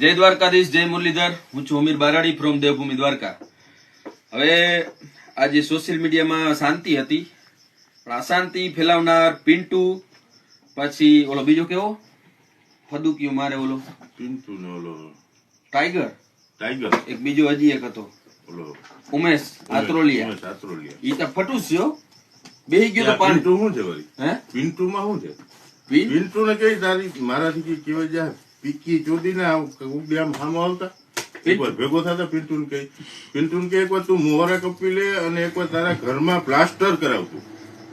જય દ્વારકાધીશ જય મુરલીધર. હું છું અમીર બારાડી ફ્રોમ દેવભૂમિ દ્વારકા. હવે આજે સોશિયલ મીડિયામાં શાંતિ હતી પણ અશાંતિ ફેલાવનાર પિન્ટુ પછી ઓલો બીજો કેવો? ફદુકિયો મારે ઓલો. પિન્ટુ ને ઓલો ટાઈગર. ટાઈગર. એક બીજો હજી એક હતો. ઓલો ઉમેશ આત્રોલિયા. ઉમેશ આત્રોલિયા. ઈ તો ફટુસ છે હો. બેહી ગયો તો આ પાણી. પિન્ટુ શું છે વળી? હે? પિન્ટુ માં શું છે? પિન? પિન્ટુ ને કઈ તારી મારાથી કઈ કહેવાય જાય પીકી ચોદી ને ઉગડી આમ સામો આવતા એકવાર ભેગો થતા પિન્ટુન ને પિન્ટુન કે એક વાર તું મોહરા કપી લે અને એકવાર તારા ઘરમાં પ્લાસ્ટર કરાવતું.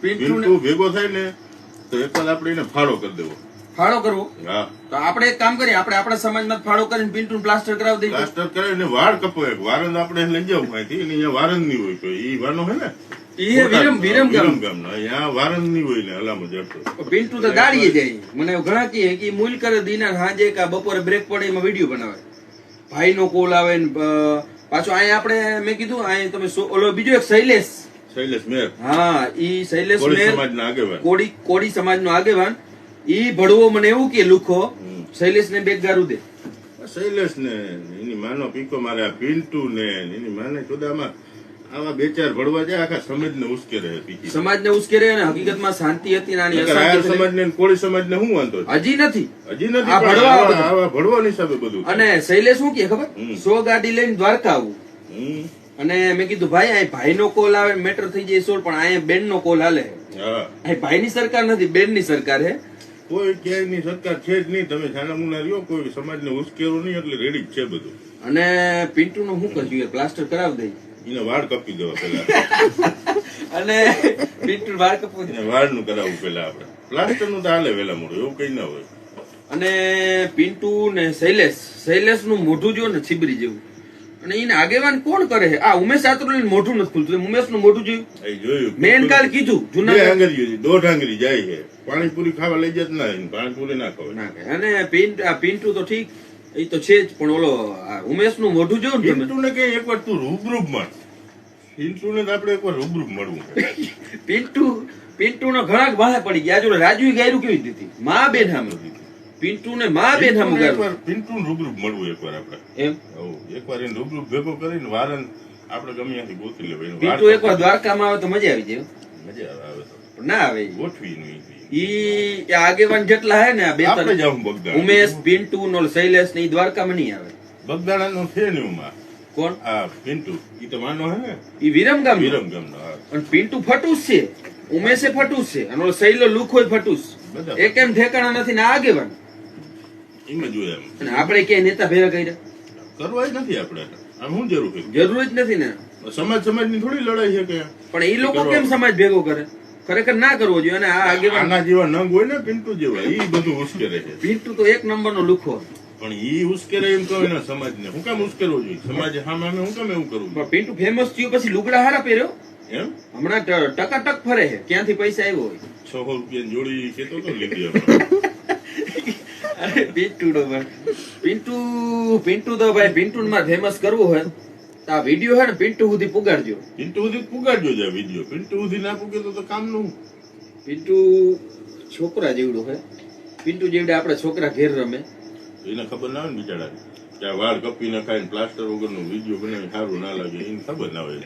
પિન્ટુ ભેગો થાય ને તો એક વાર આપણે એને ફાળો કરી દેવો. ફાળો કરવો? હા. તો આપણે એક કામ કરીએ આપણે આપણા સમાજમાં ફાળો કરીને પિન્ટુન પ્લાસ્ટર કરાવી દઈએ. પ્લાસ્ટર કરાવીને વાળ કપો એક વારંદ આપણે લઈ જાવ અહીંથી અને અહીંયા વારંદની હોય તો એ વાનો હોય ને? હલામો જડતો તો દાડીએ જાય મને ઘણા કહે કે મૂલ કરે દીના સાંજે કે બપોરે બ્રેક પડે એમાં વીડિયો બનાવે. ભાઈનો કોલ આવે ને પાછો અહીંયા આપણે મેં કીધું અહીંયા તમે ઓલો બીજો એક શૈલેષ. શૈલેષ મેર. હા ઈ શૈલેષ મેર કોડી કોડી સમાજનો આગેવાન. ઈ ભડવો મને એવું કે લુખો શૈલેષ ને બેગ ગારું દે. શૈલેષ ને એની માનો પીકો મારે આ પિન્ટુ ને એની માને ચોદામાં આવા બે ચાર ભળવા જાય આખા સમાજ ને ઉશ્કેરે છે સમાજને ઉશ્કેરે અને હકીકતમાં શાંતિ હતી નાની આની નકર સમાજ ને કોળી સમાજ ને શું વાંધો હજી નથી. હજી નથી આ આવા- બધા. હિસાબે બધું અને શૈલે શું કે ખબર? સો ગાડી લઈને દ્વારકા આવું. અને મેં કીધું ભાઈ અહીં ભાઈનો કોલ આવે મેટર થઈ જાય સોળ પણ અહીંયા બેનનો કોલ હાલે. અહીં ભાઈ ભાઈની સરકાર નથી બેનની સરકાર હે. કોઈ ક્યાંયની સરકાર છે જ નહીં. તમે છાના મુના રહ્યો કોઈ સમાજ ને ઉશ્કેરો નહીં એટલે રેડી જ છે બધું. અને પિન્ટુ નું શું કરશું યાર પ્લાસ્ટર કરાવી દઈ. એને વાળ કપી દેવા પેલા અને પિન્ટુ વાળ કપવું. એને વાળનું કરાવવું પેલા આપણે. પ્લાસ્ટરનું તો હાલે વેલા મોડું એવું કઈ ના હોય. અને પિન્ટુ ને શૈલેષ શૈલેષનું મોઢું જો ને છીબરી જેવું. અને એને આગેવાન કોણ કરે છે? આ ઉમેશ આત્રોલી મોઢું નથી ખુલતું. ઉમેશનું મોઢું જોયું? એ જોયું. મેન કાલ કીધું જૂના આંગળીઓ દોઢ આંગળી જાય છે. પાણીપુરી ખાવા લઈ જત ના પાણીપુરી ના ખાવે ના. અને પિન્ટ આ પિન્ટુ તો ઠીક એ તો છે જ પણ ઓલો ઉમેશનું મોઢું જોયું ને પિન્ટુ ને કઈ એકવાર તું રૂબરૂબ મળ પિન્ટુ ને આપણે એકવાર રૂબરૂ મળવું પિન્ટુ પિન્ટુ નો ઘણા વાહે પડી ગયા. જો રાજુ ગાયરું કેવી દીધી મા બેન સામે પિન્ટુ ને મા બેન સામે ગાયરું પિન્ટુ ને રૂબરૂબ મળવું એકવાર આપણે. એમ? એકવાર એને રૂબરૂ ભેગો કરીને વારન આપણે ગમે ત્યાંથી ગોતી લેવાય પિન્ટુ વાર એકવાર દ્વારકામાં આવે તો મજા આવી જાય મજા આવે આવે ના આવે. ગોઠવી નહીં ઈ આગેવાન જેટલા હે ને બે ઉમેશ પિન્ટુ નો શૈલેષ ને ઈ દ્વારકામાં નહીં આવે. બગદાણા નો છે ને એમાં કોણ? આ પિન્ટુ. ઈ તો માનો હે ને. ઈ વિરમગામ વિરમ ગામનો હા. અને પિન્ટુ ફટુસ છે. ઉમેશે ફટુસ છે. અને સૈલો હોય ફટુસ. એક એમ ઠેકાણા નથી ને આગેવાન. એમાં જોયા એમ. અને આપણે કે નેતા ભેગા કર્યા? કરવા જ નથી આપણે. આમ હું જરૂર છે? જરૂર જ નથી ને. સમાજ સમાજની થોડી લડાઈ છે કે? પણ એ લોકો કેમ સમાજ ભેગો કરે? ખરેખર ના કરવો જોઈએ અને આ આગેવાન આના જેવા નંગ હોય ને પિન્ટુ જેવા ઈ બધું ઉશ્કેરે છે. પિન્ટુ તો એક નંબર નો લુખો. પણ ઈ ઉશ્કેરે એમ કહો એના સમાજ ને હું કામ ઉશ્કેરવો જોઈએ? સમાજ હા અમે હું કેમ એવું કરવું પણ પિન્ટુ ફેમસ થયું પછી લુગડા હારા પહેર્યો? એમ? હમણાં ટકાટક ફરે છે. ક્યાંથી પૈસા આવ્યો હોય? છસો રૂપિયા જોડી કેતો તો લીધી. અરે પિન્ટુ નો ભાઈ. પિન્ટુ પિન્ટુ તો ભાઈ પિન્ટુ માં ફેમસ કરવું હોય. તો આ વીડિયો હે ને પિન્ટુ સુધી પુગાડજો. પિન્ટુ સુધી પુગાડજો છે વીડિયો પિન્ટુ સુધી ના પૂગે તો તો કામનું. પિન્ટુ છોકરા જેવડો હે. પિન્ટુ જેવડે આપણે છોકરા ઘેર રમે. એને ખબર ના હોય ને બિચારા. ત્યાં વાળ કપી નખાય ને પ્લાસ્ટર વગરનું વીડિયો બનાવી સારું ના લાગે એને ખબર ના હોય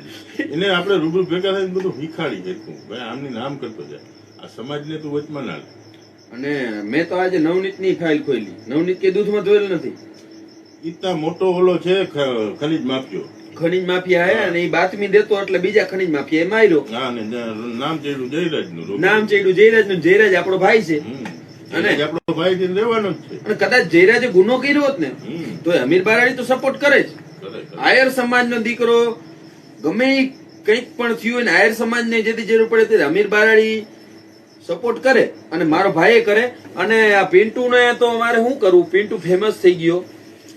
એને આપણે રૂબરૂ ભેગા થઈને બધું શીખાડી શકું ભાઈ આમની નામ કરતો જાય. આ સમાજને તું વચમાં ના અને મેં તો આજે નવનીતની ફાઇલ ખોલી. નવનીત કે દૂધમાં ધોયેલ નથી. ઈતા મોટો ઓલો છે ખનીજ માફિયો. ખનીજ માફિયા હે અને એ બાતમી દેતો એટલે બીજા ખનીજ માફિયા એ માર્યો નામ ચડ્યું જયરાજનું નામ ચડ્યું જયરાજનું જયરાજ આપણો ભાઈ છે. અને આપણો ભાઈ થી રહેવાનો જ છે. અને કદાચ જયરાજે ગુનો કર્યો હોત ને તો અમીર બારાડી તો સપોર્ટ કરે જ. આયર સમાજ સમાજનો દીકરો ગમે કંઈક પણ થયું હોય ને આયર સમાજને જેથી જરૂર પડે ત્યારે અમીર બારાડી સપોર્ટ કરે. અને મારો ભાઈ કરે. અને આ પિન્ટુ ને તો અમારે શું કરવું? પિન્ટુ ફેમસ થઈ ગયો.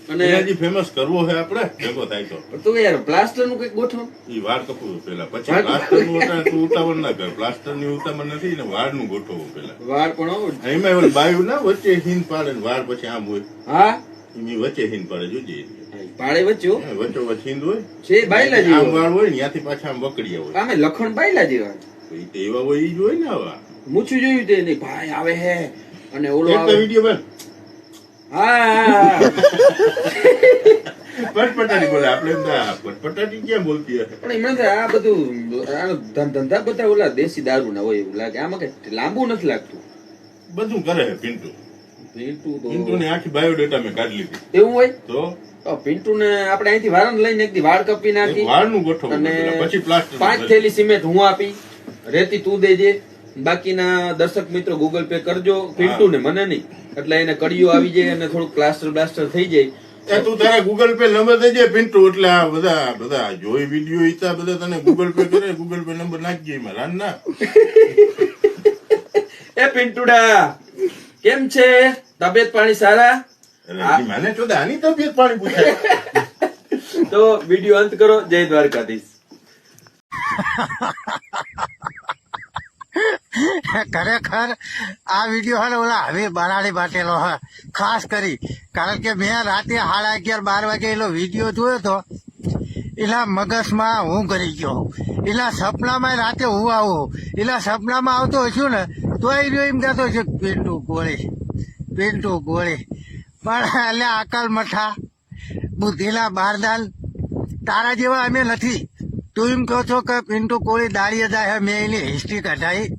અને હજી ફેમસ કરવો છે આપણે? ભેગો થાય તો. તું યાર પ્લાસ્ટરનું કંઈક ગોઠવો. ઈ વાળ કપવું પેલા. પછી પ્લાસ્ટરનું તું ઉતાવળ ના કર. પ્લાસ્ટરની ઉતાવળ નથી ને વાળનું ગોઠવવું પેલા. વાળ પણ એમાં એવું બાયું ના વચ્ચે હિંદ પાડે ને વાળ પછી આમ હોય. હા? એની વચ્ચે હિંદ પાડે જોજે. પાડે વચ્ચે. વચ્ચો વચ્ચે હિંદ હોય. છે બાયલા આમ વાળ હોય ને ત્યાંથી પાછા આમ વકડિયા હોય. આમે લખણ બાયલા જેવા. એવા હોય ઈ જ હોય ને આવા. મૂછું જોયું તે નહીં. ભાઈ આવે હે. અને ઓલો આવે. વીડિયો બેન. હા. પટપટાટી બોલે આપણે એમ થાય, આ પટપટાટી ક્યાં બોલતી હશે? પણ એમાં આ બધું ધંધા બધા ઓલા દેશી દારૂ ના હોય એવું લાગે. આમાં કઈ લાંબુ નથી લાગતું. બધું કરે પિન્ટુ પિન્ટુ પિન્ટુ ની આખી બાયોડેટા મેં કાઢી લીધી. એવું હોય? તો? પિન્ટુ ને આપણે અહીંથી વાળંદ લઈને એકદી વાળ કપી નાખી ગોઠવવું અને પછી પ્લાસ્ટર પાંચ થેલી સિમેન્ટ હું આપી. રેતી તું દેજે. બાકીના દર્શક મિત્રો ગૂગલ પે કરજો પિન્ટુ ને મને નહીં. એટલે એને કડીઓ આવી જાય અને થોડું પ્લાસ્ટર બ્લાસ્ટર થઈ જાય. એ તું તારે ગૂગલ પે નંબર દેજે પિન્ટુ એટલે આ બધા બધા જોઈ વીડિયો ઈતા બધા તને ગૂગલ પે કરે ગૂગલ પે નંબર નાખજે એમાં રાન ના. એ પિન્ટુડા કેમ છે? તબિયત પાણી સારા? મને તો આની તબિયત પાણી પૂછાય. તો વીડિયો અંત કરો જય દ્વારકાધીશ. ખરેખર આ વીડિયો હે ઓલા હવે બરાડી બાટેલો હે. ખાસ કરી. કારણ કે મેં રાતે સાડા અગિયાર, બાર વાગે એનો વીડિયો જોયો તો, એલા મગજમાં હું કરી ગયો. એના સપનામાં રાતે હું આવું? એના સપનામાં આવતો હશું ને તો એ રહ્યો એમ કહેતો છે પિન્ટુ ગોળી પિન્ટુ ગોળી. પણ એટલે આકલ મઠા, બુદ્ધિલા બારદાન, તારા જેવા અમે નથી. તું એમ કહો છો કે પિન્ટુ કોળી દાડીએ જાય મેં એની હિસ્ટ્રી કઢાઈ.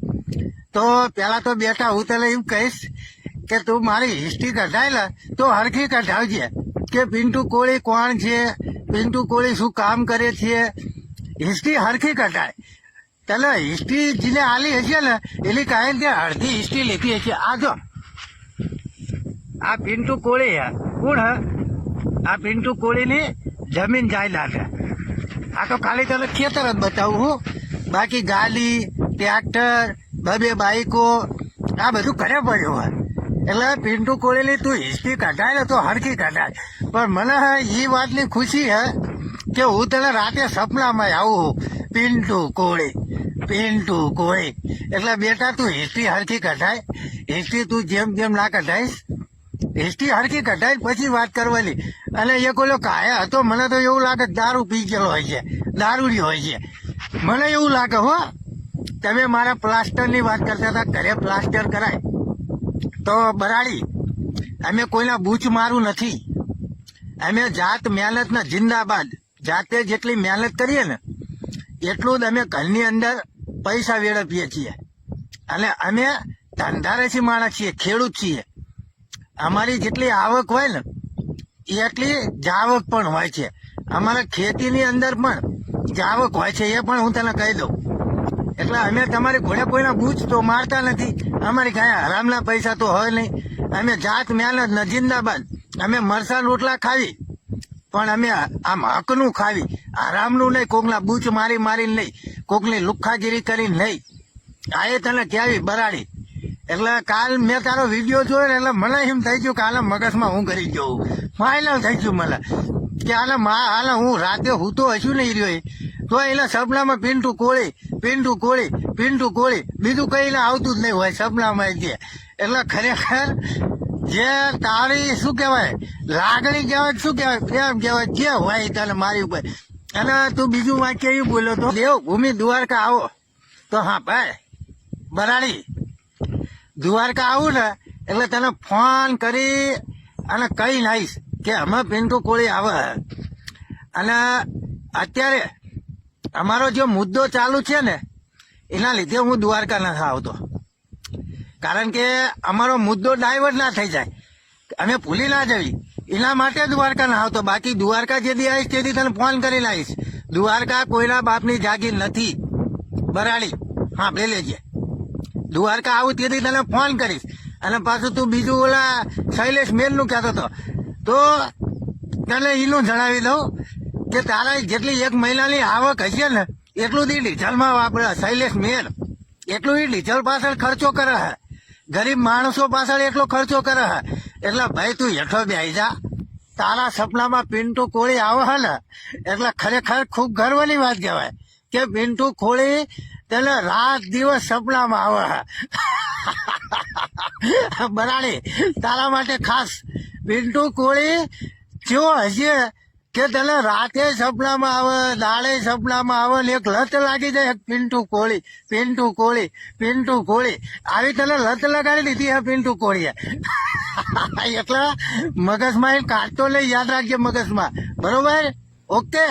તો પેલા તો બેટા હું તને એમ કહીશ કે તું મારી હિસ્ટ્રી કઢાય તો હરખી કઢાવજે કે પિન્ટુ કોળી કોણ છે, પિન્ટુ કોળી શું કામ કરે છે. હિસ્ટ્રી હરખી કઢાય. તને હિસ્ટ્રી જેને આલી હશે ને, એની કાંઈ તે અડધી હિસ્ટ્રી લીધી હશે. આ જો. આ પિન્ટુ કોળી કોણ હ? આ પિન્ટુ કોળીની જમીન જાયદાદ છે આ તો ખાલી તને ખેતર જ બતાવું હું. બાકી ગાડી, ટ્રેક્ટર બબે બાઈકો, આ બધું ઘરે પડ્યું હોય. એટલે પિન્ટુ કોળીની તું હિસ્ટ્રી કઢાય ને તો હરખી કઢાય. પણ મને એ વાતની ખુશી હે કે હું તને રાતે સપનામાં આવું પિન્ટુ કોળી પિન્ટુ કોળી. એટલે બેટા, તું હિસ્ટ્રી હરખી કઢાય. હિસ્ટ્રી તું જેમ જેમ ના કઢાઈશ હિસ્ટ્રી હરખી કઢાઈ પછી વાત કરવાની. અને એ કોલો કાયા હતો, મને તો એવું લાગે દારૂ પી ગયેલો હોય છે દારૂડી હોય છે. મને એવું લાગે હો તમે મારા પ્લાસ્ટરની વાત કરતા હતા, ઘરે પ્લાસ્ટર કરાય. તો બરાડી, અમે કોઈના બૂચ મારું નથી. અમે જાત મહેનતના જિંદાબાદ. જાતે જેટલી મહેનત કરીએ ને, એટલું જ અમે ઘરની અંદર પૈસા વેડફીએ છીએ. અને અમે ધંધારેથી માણસ છીએ, ખેડૂત છીએ. અમારી જેટલી આવક હોય ને એટલી જાવક પણ હોય છે. અમારા ખેતીની અંદર પણ જાવક હોય છે, એ પણ હું તને કહી દઉં. એટલે અમે તમારી ઘોડે કોઈના બૂચ તો મારતા નથી. અમારી કાંઈ હરામના પૈસા તો હોય નહીં. અમે જાત, મહેનત ન જિંદાબાદ અમે મરસા રોટલા ખાવી. પણ અમે આમ હકનું ખાવી. આરામનું નહીં, કોકના બૂચ મારી મારીને નહીં. કોકની લુખ્ખાગીરી કરીને નહીં. આ એ તને કહેવી, બરાડી. એટલે કાલ મેં તારો વીડિયો જોયો ને એટલે મને એમ થઈ ગયું કે આને મગજમાં હું કરી ગયો ફાઇનલ થઈ ગયું મને. કે આને મા હું રાતે હું તો હશું નહીં રહ્યો. તો એના સપનામાં પિન્ટુ કોળી પિન્ટુ કોળી પિન્ટુ કોળી. બીજું કઈ આવતું જ નહીં હોય સપનામાં જે. એટલે ખરેખર જે તારી શું કહેવાય? લાગણી કહેવાય શું કહેવાય? પ્રેમ કહેવાય જે હોય તને મારી ઉપર. અને તું બીજું વાક્ય એવું બોલ્યો તો, દેવ, ભૂમિ દ્વારકા આવો. તો હા, ભાઈ, બરાડી. દ્વારકા આવું ને, એટલે તને ફોન કરી અને કહી નાઈશ કે અમે પિન્ટુ કોળી આવે. અને અત્યારે અમારો જે મુદ્દો ચાલુ છે ને, એના લીધે હું દ્વારકા નથી આવતો. કારણ કે અમારો મુદ્દો ડાયવર્ટ ના થઈ જાય. અમે ભૂલી ના જવી. એના માટે દ્વારકા ના આવતો. બાકી દ્વારકા જેથી આવીશ તેથી તને ફોન કરી લાવીશ દ્વારકા કોઈના બાપની જાગીર નથી. બરાડી. હા, બે લેજે. દ્વારકા આવું તેથી તને ફોન કરીશ. અને પાછું તું બીજું ઓલા શૈલેષ મેલનું કહેતો હતો. તો તને એનું જણાવી દઉં. કે તારા જેટલી એક મહિનાની આવક હશે ને, એટલું દી ડીઝલમાં વાપરે, શૈલેષ મેર એટલું એ ડીઝલ પાછળ ખર્ચો કરે હે. ગરીબ માણસો પાછળ એટલો ખર્ચો કરે હે. એટલે ભાઈ, તું હેઠો બેસી જા. તારા સપનામાં પિન્ટુ કોળી આવે હે ને, એટલે ખરેખર ખૂબ ગર્વની વાત કહેવાય કે પિન્ટુ કોળી તેને રાત દિવસ સપનામાં આવે હે. બરાડી, તારા માટે ખાસ પિન્ટુ કોળી જો હશે કે તને રાતે સપનામાં આવે, દાડે સપનામાં આવે ને એક લત લાગી જાય પિન્ટુ કોળી પિન્ટુ કોળી પિન્ટુ કોળી. આવી તને લત લગાડી દીધી આ પિન્ટુ કોળીએ. એટલે મગજમાં એ કાઢતો લઈ યાદ રાખજે મગજમાં. બરોબર? ઓકે?